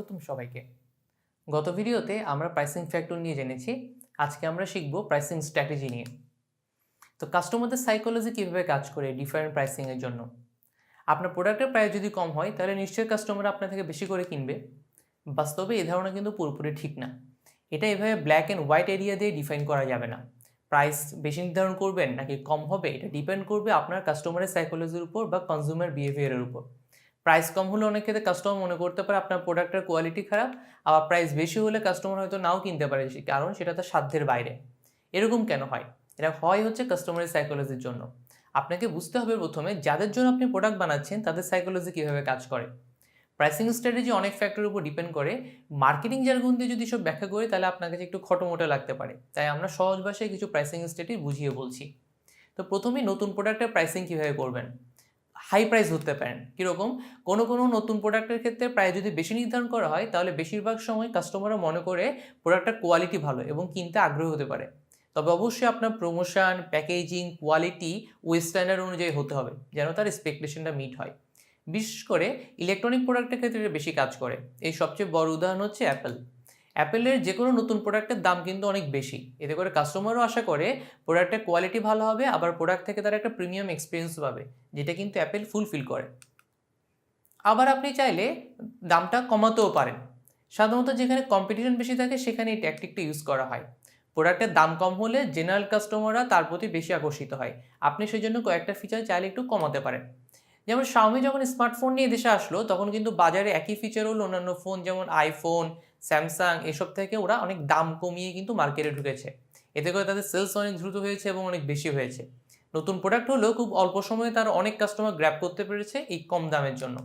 স্বাগতম সবাইকে। গত ভিডিওতে আমরা প্রাইসিং ফ্যাক্টর নিয়ে জেনেছি, আজকে আমরা শিখব প্রাইসিং স্ট্র্যাটেজি নিয়ে। তো কাস্টমারদের সাইকোলজি কীভাবে কাজ করে ডিফারেন্ট প্রাইসিংয়ের জন্য? আপনার প্রোডাক্টের প্রাইস যদি কম হয়, তাহলে নিশ্চয়ই কাস্টমার আপনার থেকে বেশি করে কিনবে। বাস্তবে এই ধারণা কিন্তু পুরোপুরি ঠিক না। এটা এভাবে ব্ল্যাক অ্যান্ড হোয়াইট এরিয়া দিয়ে ডিফাইন করা যাবে না। প্রাইস বেশি নির্ধারণ করবেন নাকি কম হবে, এটা ডিপেন্ড করবে আপনার কাস্টমারের সাইকোলজির উপর বা কনজিউমার বিহেভিয়ারের উপর। প্রাইস কম হলে অনেক ক্ষেত্রে কাস্টমার মনে করতে পারে আপনার প্রোডাক্টের কোয়ালিটি খারাপ, আবার প্রাইস বেশি হলে কাস্টমার হয়তো নাও কিনতে পারে। কারণ সেটা তার সাধ্যের বাইরে। এরকম কেন হয়? এটা হয় হচ্ছে কাস্টমারের সাইকোলজির জন্য। আপনাকে বুঝতে হবে প্রথমে যাদের জন্য আপনি প্রোডাক্ট বানাচ্ছেন, তাদের সাইকোলজি কীভাবে কাজ করে। প্রাইসিং স্ট্র্যাটেজি অনেক ফ্যাক্টরের উপর ডিপেন্ড করে। মার্কেটিং জার্গন দিয়ে যদি সব ব্যাখ্যা করি, তাহলে আপনার কাছে একটু খটোমোটো লাগতে পারে। তাই আমরা সহজ ভাষায় কিছু প্রাইসিং স্ট্র্যাটেজি বুঝিয়ে বলছি। তো প্রথমেই নতুন প্রোডাক্টের প্রাইসিং কীভাবে করবেন? হাই প্রাইস ধরতে পারেন। কীরকম? কোনো কোনো নতুন প্রোডাক্টের ক্ষেত্রে প্রায় যদি বেশি নির্ধারণ করা হয়, তাহলে বেশিরভাগ সময় কাস্টমাররা মনে করে প্রোডাক্টটার কোয়ালিটি ভালো এবং কিনতে আগ্রহী হতে পারে। তবে অবশ্যই আপনার প্রমোশন প্যাকেজিং কোয়ালিটি ওই অনুযায়ী হতে হবে, যেন তার এক্সপেকটেশনটা মিট হয়। বিশেষ করে ইলেকট্রনিক প্রোডাক্টের ক্ষেত্রে বেশি কাজ করে। এই সবচেয়ে বড় উদাহরণ হচ্ছে অ্যাপেল অ্যাপেলের যে কোনো নতুন প্রোডাক্টের দাম কিন্তু অনেক বেশি। এতে করে কাস্টমারও আশা করে প্রোডাক্টের কোয়ালিটি ভালো হবে, আবার প্রোডাক্ট থেকে তারা একটা প্রিমিয়াম এক্সপিরিয়েন্স পাবে, যেটা কিন্তু অ্যাপেল ফুলফিল করে। আবার আপনি চাইলে দামটা কমাতেও পারেন। সাধারণত যেখানে কম্পিটিশন বেশি থাকে সেখানে এই ট্যাকটিকটা ইউজ করা হয়। প্রোডাক্টের দাম কম হলে জেনারেল কাস্টমাররা তার প্রতি বেশি আকর্ষিত হয়। আপনি সেই জন্য কয়েকটা ফিচার চাইলে একটু কমাতে পারেন। যেমন শাওমি যখন স্মার্টফোন নিয়ে দেশে আসলো, তখন কিন্তু বাজারে একই ফিচার হলো অন্যান্য ফোন যেমন আইফোন স্যামসাং এসব থেকে ওরা অনেক দাম কমিয়ে কিন্তু মার্কেটে ঢুকেছে। এতে করে তাদের সেলস অনেক দ্রুত হয়েছে এবং অনেক বেশি হয়েছে। নতুন প্রোডাক্ট হলেও খুব অল্প সময়ে তার অনেক কাস্টমার গ্র্যাপ করতে পেরেছে এই কম দামের জন্য।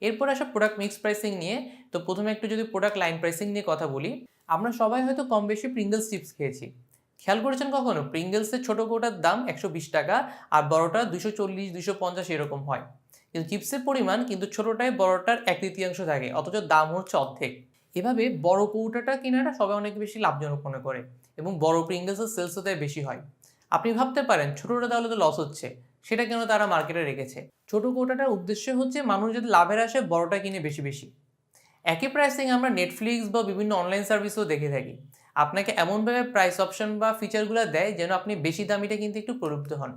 এরপর আসা প্রোডাক্ট মিক্স প্রাইসিং নিয়ে। তো প্রথমে একটু যদি প্রোডাক্ট লাইন প্রাইসিং নিয়ে কথা বলি, আমরা সবাই হয়তো কম বেশি প্রিঙ্গলস চিপস খেয়েছি। খেয়াল করেছেন কখনো? প্রিঙ্গলসের ছোটো কোটার দাম একশো বিশ টাকা আর বড়টা দুশো চল্লিশ দুশো পঞ্চাশ এরকম হয়। কিন্তু চিপসের পরিমাণ কিন্তু ছোটোটায় বড়টার এক তৃতীয়াংশ থাকে, অথচ দাম হচ্ছে অর্ধেক। এভাবে বড় কৌটাটা কেনাটা সবাই অনেক বেশি লাভজনক মনে করে এবং বড় প্রিঙ্গলসের সেলসও তাই বেশি হয়। আপনি ভাবতে পারেন ছোটোটা তাহলে তো লস হচ্ছে, সেটা কেন তারা মার্কেটে রেখেছে? ছোটো কৌটাটার উদ্দেশ্য হচ্ছে মানুষ যদি লাভের আসে বড়টা কিনে বেশি বেশি। একই প্রাইসিং আমরা নেটফ্লিক্স বা বিভিন্ন অনলাইন সার্ভিসও দেখে থাকি। আপনাকে এমনভাবে প্রাইস অপশন বা ফিচারগুলো দেয় যেন আপনি বেশি দামিটা কিন্তু একটু প্রলুব্ধ হন।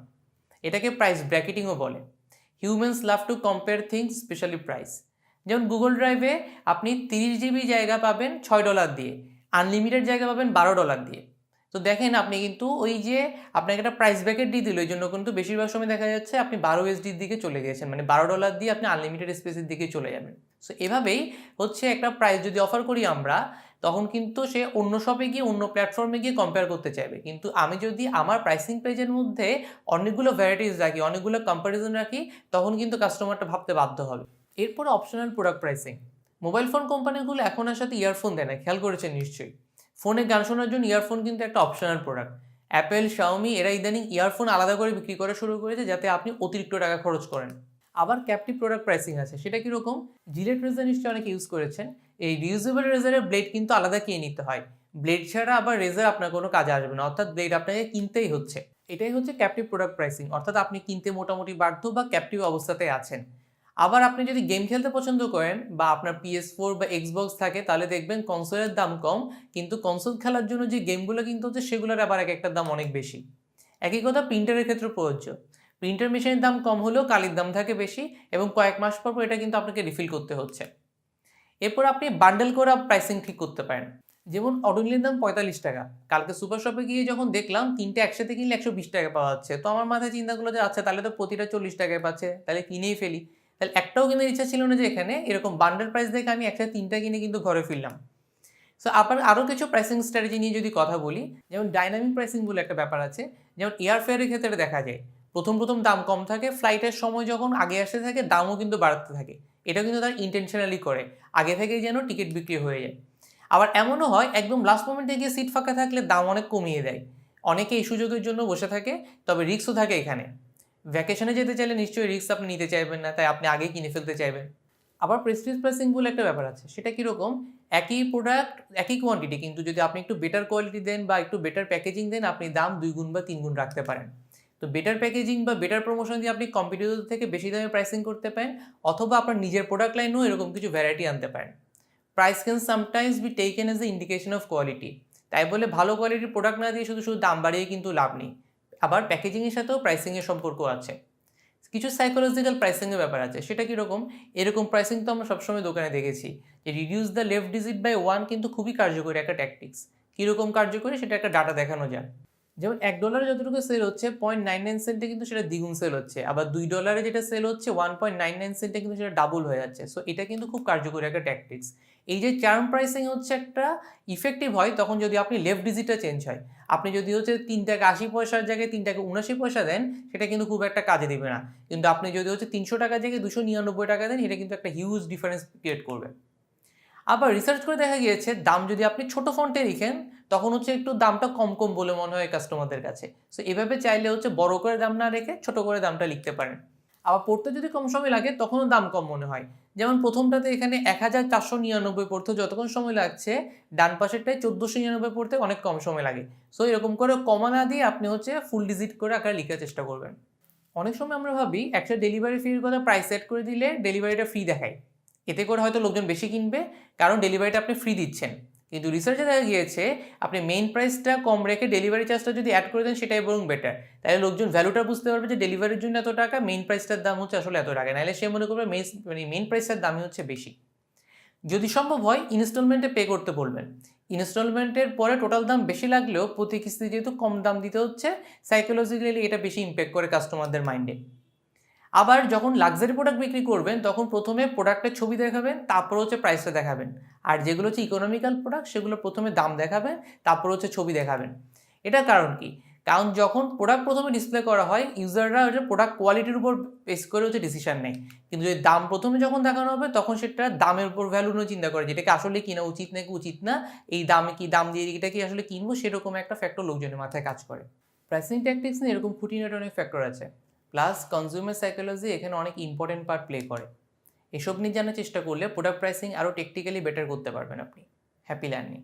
এটাকে প্রাইস ব্র্যাকেটিংও বলে। Humans love to compare things specially price যেমন গুগল ড্রাইভে আপনি তিরিশ জিবি জায়গা পাবেন ছয় ডলার দিয়ে আনলিমিটেড জায়গা পাবেন বারো ডলার দিয়ে। তো দেখেন আপনি কিন্তু ওই যে আপনাকে একটা প্রাইস ব্যাকেট দিয়ে দিল ওই জন্য কিন্তু বেশিরভাগ সময় দেখা যাচ্ছে আপনি বারো এসডির দিকে চলে গেছেন মানে বারো ডলার দিয়ে আপনি আনলিমিটেড স্পেসের দিকে চলে যাবেন। সো এভাবেই হচ্ছে একটা প্রাইস যদি অফার করি আমরা, তখন কিন্তু সে অন্য শপে গিয়ে, অন্য প্ল্যাটফর্মে গিয়ে কম্পেয়ার করতে চাইবে। কিন্তু আমি যদি আমার প্রাইসিং পেজের মধ্যে অনেকগুলো ভ্যারাইটিস রাখি, অনেকগুলো কম্প্যারিজন রাখি, তখন কিন্তু কাস্টমারটা ভাবতে বাধ্য হবে। এরপরে optional product pricing mobile phone কোম্পানিগুলো এখন আর সাথে ইয়ারফোন দেয় না, খেয়াল করেছেন নিশ্চয়ই। ফোনে গান শোনার জন্য ইয়ারফোন কিন্তু একটা অপশনাল প্রোডাক্ট অ্যাপেল শাওমি এরা ইদানিং ইয়ারফোন আলাদা করে বিক্রি করা শুরু করেছে যাতে আপনি অতিরিক্ত টাকা খরচ করেন। আবার ক্যাপটিভ প্রোডাক্ট প্রাইসিং আছে, সেটা কীরকম? জিলেট রেজার নিশ্চয়ই অনেকে ইউজ করেছেন। এই রিউজেবল রেজারের ব্লেড কিন্তু আলাদা কিনে নিতে হয়। ব্লেড ছাড়া আবার রেজার আপনার কোনো কাজে আসবে না, অর্থাৎ ব্লেড আপনাকে কিনতেই হচ্ছে। এটাই হচ্ছে ক্যাপটিভ প্রোডাক্ট প্রাইসিং অর্থাৎ আপনি কিনতে মোটামুটি বাধ্য বা ক্যাপটিভ অবস্থাতে আছেন। আবার আপনি যদি গেম খেলতে পছন্দ করেন বা আপনার পিএস ফোর বা এক্সবক্স থাকে, তাহলে দেখবেন কনসোলের দাম কম, কিন্তু কনসোল খেলার জন্য যে গেমগুলো কিনতে হচ্ছে, সেগুলোর আবার এক একটা দাম অনেক বেশি। একই কথা প্রিন্টারের ক্ষেত্রে প্রযোজ্য। প্রিন্টার মেশিনের দাম কম হলেও কালির দাম থাকে বেশি এবং কয়েক মাস পর পর এটা কিন্তু আপনাকে রিফিল করতে হচ্ছে। এরপর আপনি বান্ডেল করা প্রাইসিং ঠিক করতে পারেন। যেমন অর্ডিনারির দাম পঁয়তাল্লিশ টাকা। কালকে সুপার শপে গিয়ে যখন দেখলাম, তিনটে একসাথে কিনলে একশো বিশ টাকা পাওয়া যাচ্ছে। তো আমার মাথায় চিন্তাগুলো যে আচ্ছা তাহলে তো প্রতিটা চল্লিশ টাকায় পাচ্ছে, তাহলে কিনেই ফেলি। তাহলে একটাও কেনার ইচ্ছা ছিল না যে এখানে এরকম বান্ডার প্রাইস দেখে আমি একসাথে তিনটা কিনে কিন্তু ঘরে ফিরলাম। সো আবার আরও কিছু প্রাইসিং স্ট্র্যাটেজি নিয়ে যদি কথা বলি, যেমন ডাইনামিক প্রাইসিং বলে একটা ব্যাপার আছে, যেমন এয়ারফেয়ারের ক্ষেত্রে দেখা যায়, প্রথম প্রথম দাম কম থাকে ফ্লাইটের সময় যখন আগে আসতে থাকে, দামও কিন্তু বাড়তে থাকে। এটা কিন্তু তারা ইন্টেনশনালি করে, আগে থেকেই যেন টিকিট বিক্রি হয়ে যায়। আবার এমনও হয়, একদম লাস্ট মোমেন্টে গিয়ে সিট ফাঁকা থাকলে দাম অনেক কমিয়ে দেয়। অনেকে এই সুযোগের জন্য বসে থাকে, তবে রিক্সও থাকে এখানে। ভ্যাকেশনে যেতে চাইলে নিশ্চয়ই রিস্ক আপনি নিতে চাইবেন না, তাই আপনি আগে কিনে ফেলতে চাইবেন। আবার প্রেস্টিজ প্রাইসিং বলে একটা ব্যাপার আছে, সেটা কীরকম? একই প্রোডাক্ট একই কোয়ান্টিটি কিন্তু যদি আপনি একটু বেটার কোয়ালিটি দেন বা একটু বেটার প্যাকেজিং দেন, আপনি দাম দুই গুণ বা তিন গুণ রাখতে পারেন। তো বেটার প্যাকেজিং বা বেটার প্রমোশন দিয়ে আপনি কম্পিটিটর থেকে বেশি দামে প্রাইসিং করতে পারেন, অথবা আপনার নিজের প্রোডাক্ট লাইনেও এরকম কিছু ভ্যারাইটি আনতে পারেন। Price can sometimes be taken as a indication of quality তাই বলে ভালো কোয়ালিটির প্রোডাক্ট না দিয়ে শুধু শুধু দাম বাড়িয়ে কিন্তু লাভ নেই। আবার প্যাকেজিংয়ের সাথেও প্রাইসিংয়ের সম্পর্ক আছে। কিছু সাইকোলজিক্যাল প্রাইসিংয়ের ব্যাপার আছে, সেটা কীরকম? এরকম প্রাইসিং তো আমরা সবসময় দোকানে দেখেছি যে reduce the left digit by one কিন্তু খুবই কার্যকরী একটা ট্যাকটিক্স কীরকম কার্যকরী? সেটা একটা ডাটা দেখানো যায়। যেমন এক ডলারে যতটুকু সেল হচ্ছে পয়েন্ট নাইন নাইন সেন্টে কিন্তু সেটা দ্বিগুণ সেল হচ্ছে। আবার দুই ডলারে যেটা সেল হচ্ছে ওয়ান পয়েন্ট নাইন নাইন সেন্টে কিন্তু সেটা ডাবল হয়ে যাচ্ছে। সো এটা কিন্তু খুব কার্যকরী একটা ট্যাকটিক্স এই যে চার্ম প্রাইসিং হচ্ছে একটা ইফেক্টিভ হয়, তখন যদি আপনি লেফট ডিজিটটা চেঞ্জ হয়, আপনি যদি হচ্ছে তিন টাকা আশি পয়সার জায়গায় তিন টাকা উনাশি পয়সা দেন, সেটা কিন্তু খুব একটা কাজে দেবে না। কিন্তু আপনি যদি হচ্ছে তিনশো টাকার জায়গায় দুশো নিরানব্বই টাকা দেন, এটা কিন্তু একটা হিউজ ডিফারেন্স ক্রিয়েট করবে। আবার রিসার্চ করে দেখা গিয়েছে, দাম যদি আপনি ছোট ফন্টে লিখেন, তখন হচ্ছে একটু দামটা কম কম বলে মনে হয় কাস্টমারদের কাছে। সো এভাবে চাইলে হচ্ছে বড় করে দাম না রেখে ছোট করে দামটা লিখতে পারেন। আবার পড়তে যদি কম সময় লাগে, তখনও দাম কম মনে হয়। যেমন প্রথমটাতে এখানে এক হাজার চারশো নিরানব্বই পড়তে যতক্ষণ সময় লাগছে, ডান পাশেরটায় চোদ্দোশো নিরানব্বই পড়তে অনেক কম সময় লাগে। সো এরকম করে কমা না দিয়ে আপনি হচ্ছে ফুল ডিজিট করে আকারে লিখার চেষ্টা করবেন। অনেক সময় আমরা ভাবি, একটা ডেলিভারি ফির কথা প্রাইস সেট করে দিলে ডেলিভারিটা ফ্রি দেখায়। এতে করে হয়তো লোকজন বেশি কিনবে, কারণ ডেলিভারিটা আপনি ফ্রি দিচ্ছেন। কিন্তু রিসার্চে দেখা গিয়েছে, আপনি মেইন প্রাইসটা কম রেখে ডেলিভারি চার্জটা যদি অ্যাড করে দেন, সেটাই বরং বেটার তাহলে লোকজন ভ্যালুটা বুঝতে পারবে যে ডেলিভারির জন্য এত টাকা মেইন প্রাইসটার দাম হচ্ছে আসলে এত টাকা। নাহলে সে মনে করবে মেইন মানে মেইন প্রাইসটার দামই হচ্ছে বেশি। যদি সম্ভব হয় ইনস্টলমেন্টে পে করতে বলবেন। ইনস্টলমেন্টের পরে টোটাল দাম বেশি লাগলেও প্রতি কিস্তি যেহেতু কম দাম দিতে হচ্ছে সাইকোলজিক্যালি এটা বেশি ইম্প্যাক্ট করে কাস্টমারদের মাইন্ডে আবার যখন লাক্সারি প্রোডাক্ট বিক্রি করবেন, তখন প্রথমে প্রোডাক্টের ছবি দেখাবেন, তারপর হচ্ছে প্রাইসটা দেখাবেন। আর যেগুলো হচ্ছে ইকোনমিক্যাল প্রোডাক্ট সেগুলো প্রথমে দাম দেখাবেন, তারপর হচ্ছে ছবি দেখাবেন। এটার কারণ কি? কারণ যখন প্রোডাক্ট প্রথমে ডিসপ্লে করা হয় ইউজাররা হচ্ছে প্রোডাক্ট কোয়ালিটির উপর বেস করে হচ্ছে ডিসিশান নেয়। কিন্তু যদি দাম প্রথমে যখন দেখানো হবে, তখন সেটা দামের উপর ভ্যালু নিয়ে চিন্তা করে যেটাকে আসলে কিনা উচিত নাকি উচিত না, এই দামে কি, দাম দিয়ে এটা কি আসলে কিনবো, সেরকম একটা ফ্যাক্টর লোকজনের মাথায় কাজ করে। প্রাইসিং ট্যাকটিক্স নিয়ে এরকম খুঁটিনাটি অনেক ফ্যাক্টর আছে। প্লাস কনজিউমার সাইকোলজি এখানে অনেক ইম্পর্টেন্ট পার্ট প্লে করে। এসব নিয়ে জানার চেষ্টা করলে প্রোডাক্ট প্রাইসিং আরও টেকনিক্যালি বেটার করতে পারবেন আপনি। Happy learning